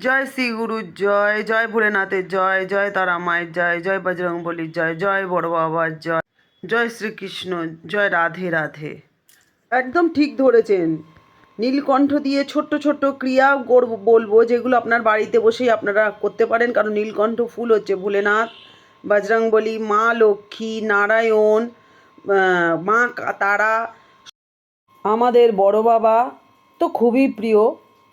জয় শ্রী গুরু, জয় জয় ভোলেনাথের জয় জয় তারা মায়ের জয় জয় বজরং বলির জয় জয় বড় বাবার জয় জয় শ্রীকৃষ্ণ, জয় রাধে রাধে। একদম ঠিক ধরেছেন। নীলকণ্ঠ দিয়ে ছোট্ট ছোট্ট ক্রিয়া করব বলব, যেগুলো আপনার বাড়িতে বসেই আপনারা করতে পারেন। কারণ নীলকণ্ঠ ফুল হচ্ছে ভোলেনাথ বজরংবলী মা লক্ষ্মী, নারায়ণ মা তারা। আমাদের বড় বাবা তো খুবই প্রিয়।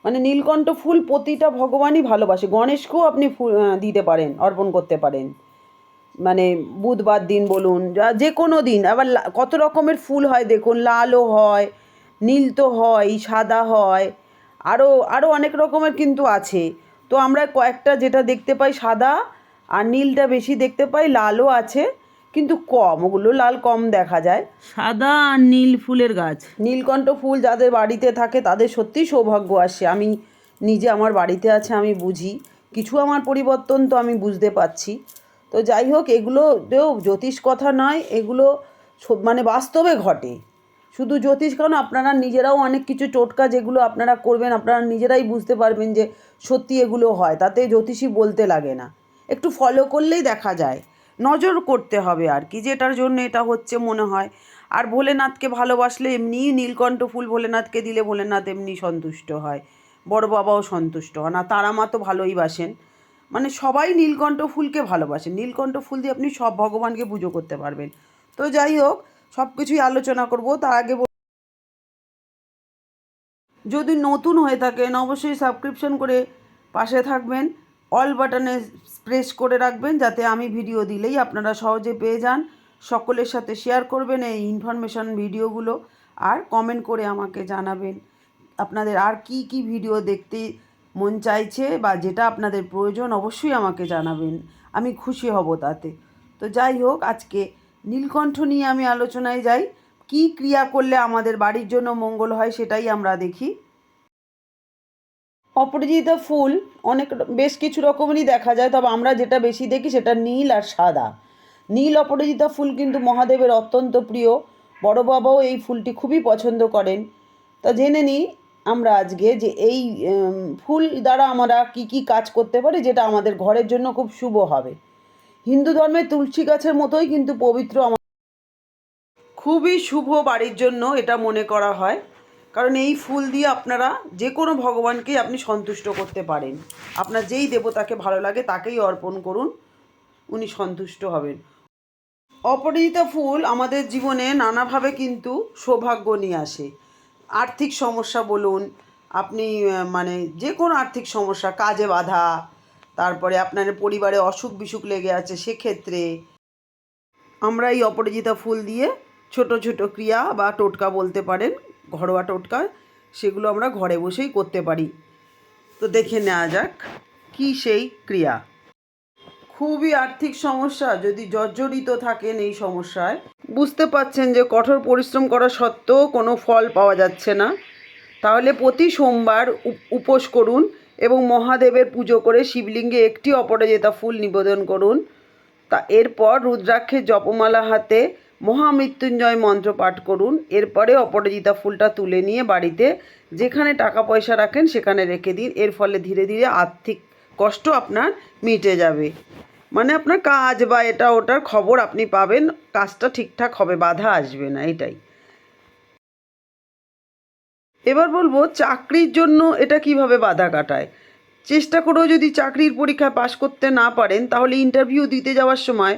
মানে নীলকণ্ঠ ফুল প্রতিটা ভগবানই ভালোবাসে। গণেশকেও আপনি দিতে পারেন, অর্পণ করতে পারেন। মানে বুধবার দিন বলুন, যা কোনো দিন। আবার কত রকমের ফুল হয় দেখুন, লালও হয়, নীল তো হয়, সাদা হয় আরও আরও অনেক রকমের কিন্তু আছে। তো আমরা কয়েকটা যেটা দেখতে পাই সাদা, আর নীলটা বেশি দেখতে পাই লালও আছে। কিন্তু কম ওগুলো লাল কম দেখা যায়। সাদা আর নীল ফুলের গাছ। নীলকণ্ঠ ফুল যাদের বাড়িতে থাকে তাদের সত্যিই সৌভাগ্য আসে। আমি নিজে আমার বাড়িতে আছে আমি বুঝি। কিছু আমার পরিবর্তন তো আমি বুঝতে পারছি। তো যাই হোক এগুলো জ্যোতিষ কথা নয় এগুলো মানে বাস্তবে ঘটে। শুধু জ্যোতিষ কেন আপনারা নিজেরাও অনেক কিছু টোটকা যেগুলো আপনারা করবেন আপনারা নিজেরাই বুঝতে পারবেন যে সত্যি এগুলো হয়। তাতে জ্যোতিষী বলতে লাগে না। একটু ফলো করলেই দেখা যায়। নজর করতে হবে আর কি, যেটার জন্য এটা হচ্ছে মনে হয়। আর ভোলেনাথকে ভালোবাসলে এমনিই নীলকণ্ঠ ফুল ভোলেনাথকে দিলে ভোলেনাথ এমনি সন্তুষ্ট হয়, বড় বাবাও সন্তুষ্ট হন আর তারা মা তো ভালোই বাসেন। মানে সবাই নীলকণ্ঠ ফুলকে ভালোবাসেন। নীলকণ্ঠ ফুল দিয়ে আপনি সব ভগবানকে পুজো করতে পারবেন। তো যাই হোক সব কিছুই আলোচনা করব। তার আগে যদি নতুন হয়ে থাকেন, অবশ্যই সাবস্ক্রিপশন করে পাশে থাকবেন। অল বাটনে প্রেস করে রাখবেন যাতে আমি ভিডিও দিলেই আপনারা সহজে পেয়ে যান। সকলের সাথে শেয়ার করবেন এই ইনফরমেশন ভিডিওগুলো আর কমেন্ট করে আমাকে জানাবেন। আপনাদের আর কি কি ভিডিও দেখতে মন চাইছে বা যেটা আপনাদের প্রয়োজন অবশ্যই আমাকে জানাবেন। আমি খুশি হব তাতে। তো যাই হোক, আজকে নীলকণ্ঠ নিয়ে আমি আলোচনায় যাই। কি ক্রিয়া করলে আমাদের বাড়ির জন্য মঙ্গল হয় সেটাই আমরা দেখি। অপরাজিতা ফুল, অনেক বেশ কিছু রকমেরই দেখা যায়, তবে আমরা যেটা বেশি দেখি সেটা নীল আর সাদা। নীল অপরাজিতা ফুল কিন্তু মহাদেবের অত্যন্ত প্রিয়। বড় বাবাও এই ফুলটি খুবই পছন্দ করেন। তা জেনে নিই আমরা আজকে যে এই ফুল দ্বারা আমরা কি কি কাজ করতে পারি, যেটা আমাদের ঘরের জন্য খুব শুভ হবে। হিন্দু ধর্মে তুলসী গাছের মতোই কিন্তু পবিত্র আমা- খুবই শুভ বাড়ির জন্য এটা মনে করা হয়। কারণ এই ফুল দিয়ে আপনারা যে কোনো ভগবানকেই আপনি সন্তুষ্ট করতে পারেন। আপনার যেই দেবতাকে ভালো লাগে তাকেই অর্পণ করুন, উনি সন্তুষ্ট হবেন। অপরাজিতা ফুল আমাদের জীবনে নানাভাবে কিন্তু সৌভাগ্য নিয়ে আসে। আর্থিক সমস্যা বলুন, আপনি মানে যে কোনো আর্থিক সমস্যা, কাজে বাধা, তারপরে আপনার পরিবারে অসুখ বিসুখ লেগে আছে সেক্ষেত্রে আমরা এই অপরাজিতা ফুল দিয়ে ছোট ছোট ক্রিয়া বা টোটকা বলতে পারেন ঘরোয়া টোটকা সেগুলো আমরা ঘরে বসেই করতে পারি। তো দেখে নেওয়া যাক কি সেই ক্রিয়া। খুবই আর্থিক সমস্যা, যদি জর্জরিত থাকেন এই সমস্যায়। বুঝতে পাচ্ছেন যে কঠোর পরিশ্রম করা সত্ত্বেও কোনো ফল পাওয়া যাচ্ছে না। তাহলে প্রতি সোমবার উপোস করুন এবং মহাদেবের পুজো করে শিবলিঙ্গে একটি অপরাজিতা ফুল নিবেদন করুন। তা এরপর রুদ্রাক্ষের জপমালা হাতে মহামৃত্যুঞ্জয় মন্ত্র পাঠ করুন। এরপরে অপরাজিতা ফুলটা তুলে নিয়ে বাড়িতে যেখানে টাকা পয়সা রাখেন সেখানে রেখে দিন। এর ফলে ধীরে ধীরে আর্থিক কষ্ট আপনার মিটে যাবে। মানে আপনার কাজ বা এটা ওটার খবর আপনি পাবেন। কাজটা ঠিকঠাক হবে, বাধা আসবে না, এটাই। এবার বলব, চাকরির জন্য এটা কীভাবে বাধা কাটায়? চেষ্টা করেও যদি চাকরির পরীক্ষায় পাশ করতে না পারেন, তাহলে ইন্টারভিউ দিতে যাওয়ার সময়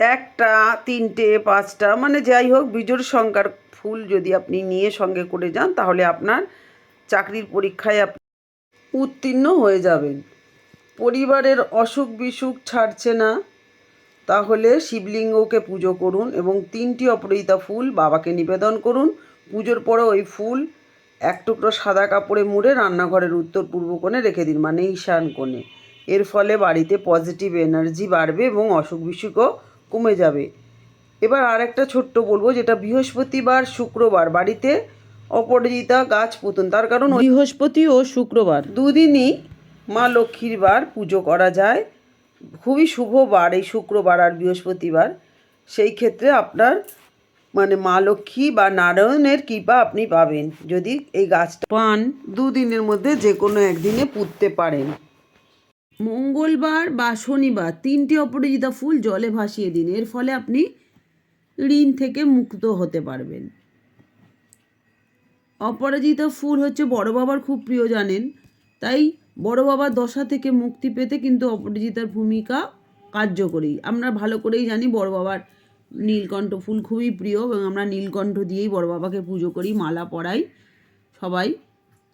একটা, তিনটে, পাঁচটা মানে যাই হোক, বিজোড় সংখ্যার ফুল যদি আপনি নিয়ে সঙ্গে করে যান, তাহলে আপনার চাকরির পরীক্ষায় আপনি উত্তীর্ণ হয়ে যাবেন। পরিবারের অসুখ বিসুখ ছাড়ছে না, তাহলে শিবলিঙ্গকে পুজো করুন এবং তিনটি অপরাজিতা ফুল বাবাকে নিবেদন করুন। পুজোর পরে ওই ফুল এক টুকরো সাদা কাপড়ে মুড়ে রান্নাঘরের উত্তর পূর্ব কোণে রেখে দিন মানে ঈশান কোণে। এর ফলে বাড়িতে পজিটিভ এনার্জি বাড়বে এবং অসুখ বিসুখও কমে যাবে। এবার আর একটা ছোট্ট বলব যেটা বৃহস্পতিবার শুক্রবার। বাড়িতে অপরাজিতা গাছ পুতুন। তার কারণ বৃহস্পতি ও শুক্রবার। দুদিনই মা লক্ষ্মীর বার পুজো করা যায়। খুবই শুভ বার এই শুক্রবার আর বৃহস্পতিবার। সেই ক্ষেত্রে আপনার মানে মা লক্ষ্মী বা নারায়ণের কৃপা আপনি পাবেন। যদি এই গাছটা পান। দুদিনের মধ্যে যে কোনো একদিনে পুঁততে পারেন। মঙ্গলবার বা শনিবার তিনটি অপরাজিতা ফুল জলে ভাসিয়ে দিন। এর ফলে আপনি ঋণ থেকে মুক্ত হতে পারবেন। অপরাজিতা ফুল হচ্ছে বড় বাবার খুব প্রিয় জানেন। তাই বড় বাবার দশা থেকে মুক্তি পেতে কিন্তু অপরাজিতার ভূমিকা কার্যকরী। আমরা ভালো করেই জানি বড় বাবার নীলকণ্ঠ ফুল খুবই প্রিয় এবং আমরা নীলকণ্ঠ দিয়েই বড় বাবাকে পুজো করি, মালা পরাই সবাই।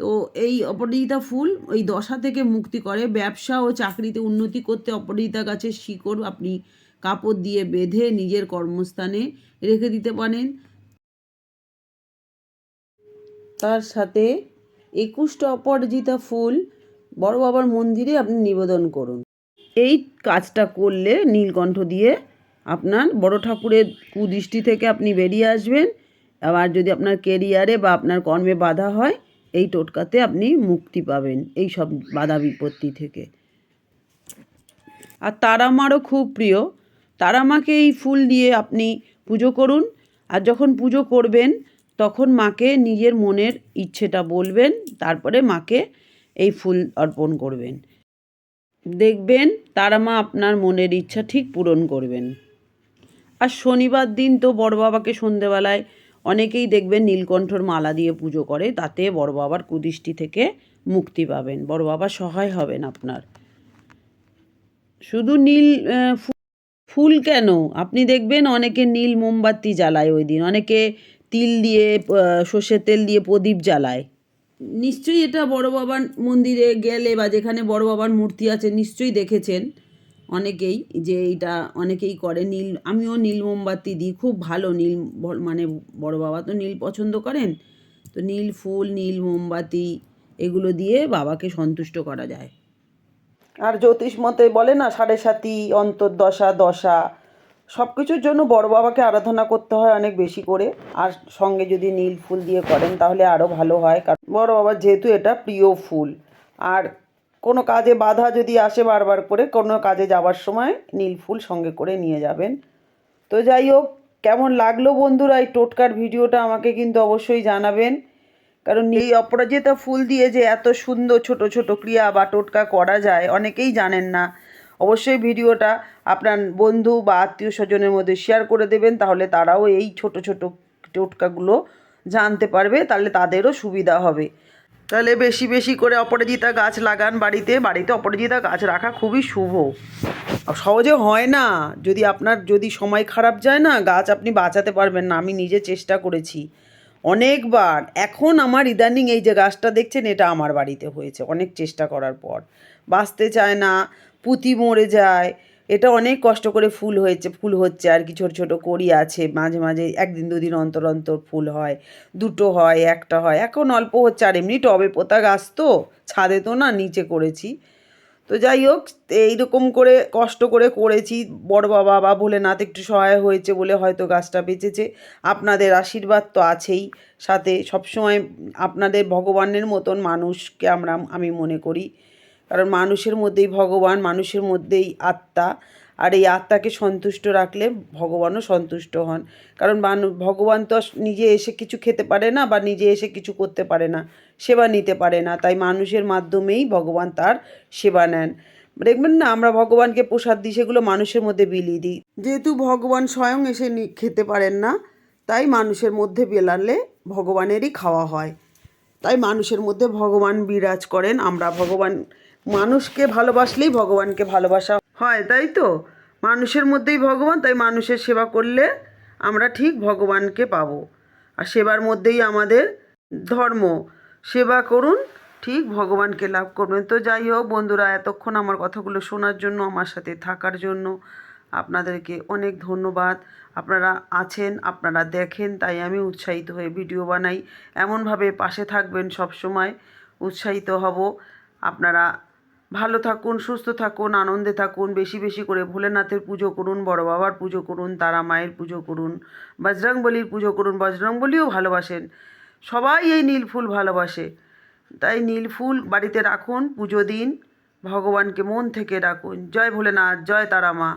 তো এই অপরাজিতা ফুল ওই দশা থেকে মুক্তি করে। ব্যবসা ও চাকরিতে উন্নতি করতে অপরাজিতা গাছের শিকড় আপনি কাপড় দিয়ে বেঁধে নিজের কর্মস্থানে রেখে দিতে পারেন। তার সাথে একুশটা অপরাজিতা ফুল বড় বাবার মন্দিরে আপনি নিবেদন করুন। এই কাজটা করলে নীলকণ্ঠ দিয়ে আপনার বড় ঠাকুরের কুদৃষ্টি থেকে আপনি বেরিয়ে আসবেন। আবার যদি আপনার কেরিয়ারে বা আপনার কর্মে বাধা হয় এই টোটকাতে আপনি মুক্তি পাবেন এই সব বাধা বিপত্তি থেকে। আর তারামারও খুব প্রিয়। তারামাকে এই ফুল দিয়ে আপনি পুজো করুন। আর যখন পুজো করবেন, তখন মাকে নিজের মনের ইচ্ছেটা বলবেন। তারপরে মাকে এই ফুল অর্পণ করবেন। দেখবেন তারামা আপনার মনের ইচ্ছা ঠিক পূরণ করবেন। আর শনিবার দিন তো বড় বাবাকে সন্ধেবেলায় অনেকেই দেখবেন নীলকণ্ঠর মালা দিয়ে পুজো করে, তাতে বড় বাবার কুদৃষ্টি থেকে মুক্তি পাবেন। বড় বাবা সহায় হবেন আপনার। শুধু নীল ফুল কেন? আপনি দেখবেন অনেকে নীল মোমবাতি জ্বালায় ওই দিন, অনেকে তিল দিয়ে সর্ষের তেল দিয়ে প্রদীপ জ্বালায়। নিশ্চয়ই এটা বড় বাবার মন্দিরে গেলে বা যেখানে বড় বাবার মূর্তি আছে, নিশ্চয়ই দেখেছেন। অনেকেই যে এইটা অনেকেই করে। নীল, আমিও নীল মোমবাতি দিই, খুব ভালো নীল মানে বড় বাবা তো নীল পছন্দ করেন। তো নীল ফুল, নীল মোমবাতি এগুলো দিয়ে বাবাকে সন্তুষ্ট করা যায়। আর জ্যোতিষ মতে বলে না, সাড়ে সাতি, অন্তর্দশা, দশা সব কিছুর জন্য বড় বাবাকে আরাধনা করতে হয় অনেক বেশি করে। আর সঙ্গে যদি নীল ফুল দিয়ে করেন তাহলে আরও ভালো হয়। কারণ বড় বাবার যেহেতু এটা প্রিয় ফুল। আর কোনো কাজে বাধা যদি আসে বারবার করে, কোনো কাজে যাওয়ার সময় নীল ফুল সঙ্গে করে নিয়ে যাবেন। তো যাই হোক, কেমন লাগল বন্ধুরা এই টোটকার ভিডিওটা আমাকে কিন্তু অবশ্যই জানাবেন। কারণ এই অপরাজিতা ফুল দিয়ে যে এত সুন্দর ছোট ছোট ক্রিয়া বা টোটকা করা যায়, অনেকেই জানেন না। অবশ্যই ভিডিওটা আপনার বন্ধু বা আত্মীয় স্বজনের মধ্যে শেয়ার করে দেবেন, তাহলে তারাও এই ছোট ছোট টোটকাগুলো জানতে পারবে, তাহলে তাদেরও সুবিধা হবে। তাহলে বেশি বেশি করে অপরাজিতা গাছ লাগান বাড়িতে। বাড়িতে অপরাজিতা গাছ রাখা খুবই শুভ। সহজে হয় না। যদি আপনার যদি সময় খারাপ যায় না, গাছ আপনি বাঁচাতে পারবেন না। আমি নিজে চেষ্টা করেছি। অনেকবার। এখন আমার ইদানিং এই যে গাছটা দেখছেন, এটা আমার বাড়িতে হয়েছে। অনেক চেষ্টা করার পর। বাঁচতে চায় না, পুঁতি মরে যায়। এটা অনেক কষ্ট করে ফুল হয়েছে, ফুল হচ্ছে আর কি, ছোট ছোট করি আছে, মাঝে মাঝে একদিন দুদিন অন্তর অন্তর ফুল হয়, দুটো হয়, একটা হয়, এখন অল্প হচ্ছে আর এমনি টবে পোতা গাছ তো, ছাদে তো না, নিচে করেছি। তো যাই হোক, এইরকম করে কষ্ট করে করেছি, বড় বাবা বা ভোলেনাথ একটু সহায় হয়েছে বলে হয়তো গাছটা বেঁচেছে, আপনাদের আশীর্বাদ তো আছেই, সাথে সবসময় আপনাদের ভগবানের মতন মানুষকে আমরা, আমি মনে করি। কারণ মানুষের মধ্যেই ভগবান, মানুষের মধ্যেই আত্মা। আর এই আত্মাকে সন্তুষ্ট রাখলে ভগবানও সন্তুষ্ট হন। কারণ ভগবান তো নিজে এসে কিছু খেতে পারে না বা নিজে এসে কিছু করতে পারে না, সেবা নিতে পারে না। তাই মানুষের মাধ্যমেই ভগবান তার সেবা নেন। দেখবেন না, আমরা ভগবানকে প্রসাদ দিই, সেগুলো মানুষের মধ্যে বিলিয়ে দিই। যেহেতু ভগবান স্বয়ং এসে খেতে পারেন না, তাই মানুষের মধ্যে বেলালে ভগবানেরই খাওয়া হয়। তাই মানুষের মধ্যে ভগবান বিরাজ করেন, আমরা ভগবান মানুষকে ভালোবাসলেই ভগবানকে ভালোবাসা হয়, তাই তো? মানুষের মধ্যেই ভগবান, তাই মানুষের সেবা করলে আমরা ঠিক ভগবানকে পাব। আর সেবার মধ্যেই আমাদের ধর্ম। সেবা করুন, ঠিক ভগবানকে লাভ করবেন। তো যাই হোক বন্ধুরা, এতক্ষণ আমার কথাগুলো শোনার জন্য, আমার সাথে থাকার জন্য আপনাদেরকে অনেক ধন্যবাদ। আপনারা আছেন, আপনারা দেখেন, তাই আমি উৎসাহিত হয়ে ভিডিও বানাই। এমনভাবে পাশে থাকবেন সব সময় উৎসাহিত হব। আপনারা ভালো থাকুন, সুস্থ থাকুন, আনন্দে থাকুন, বেশি বেশি করে ভোলেনাথের পুজো করুন, বড় বাবার পুজো করুন, তারা মায়ের পুজো করুন, বজরংবলির পুজো করুন, বজরংবলিও ভালোবাসেন। সবাই এই নীল ফুল ভালোবাসে। তাই নীল ফুল বাড়িতে রাখুন, পুজো দিন, ভগবানকে মন থেকে রাখুন জয় ভোলেনাথ, জয় তারা মা।